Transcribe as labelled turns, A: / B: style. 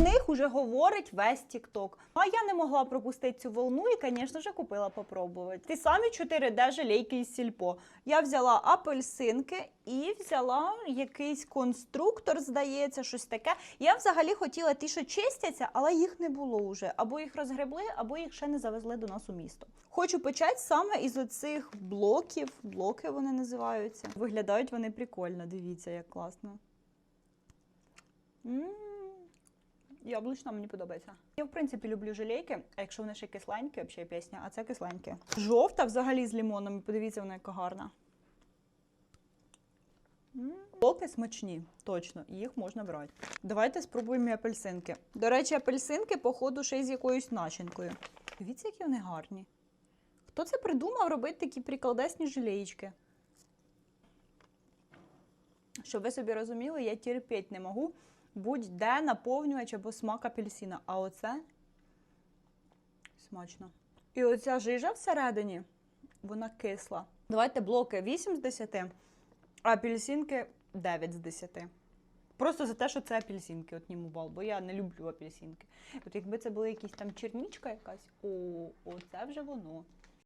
A: них уже говорить весь TikTok. А я не могла пропустити цю волну і, звісно ж, купила попробувати. Ті самі 4D жалейки із сільпо. Я взяла апельсинки і взяла якийсь конструктор, здається, щось таке. Я взагалі хотіла ті, що чистяться, але їх не було вже. Або їх розгребли, або їх ще не завезли до нас у місто. Хочу почати саме із оцих блоків. Блоки вони називаються. Виглядають вони прикольно. Дивіться, як класно. М, Яблучна мені подобається. Я, в принципі, люблю желейки, а якщо вони ще кисленькі, взагалі пісня, а це кисленькі. Жовта взагалі з лимоном. Подивіться, вона яка гарна. М, Блоки смачні, точно, їх можна брати. Давайте спробуємо апельсинки. До речі, апельсинки, походу, ще й з якоюсь начинкою. Дивіться, які вони гарні. Хто це придумав робити такі приколдесні желеєчки? Щоб ви собі розуміли, я терпіть не можу будь-де наповнювач або смак апельсина. А оце смачно. І оця жижа всередині, вона кисла. Давайте блоки 8 з 10, а апельсинки 9 з 10. Просто за те, що це апельсинки, от німу бал, бо я не люблю апельсинки. От якби це була якісь там чернічка якась, о, оце вже воно.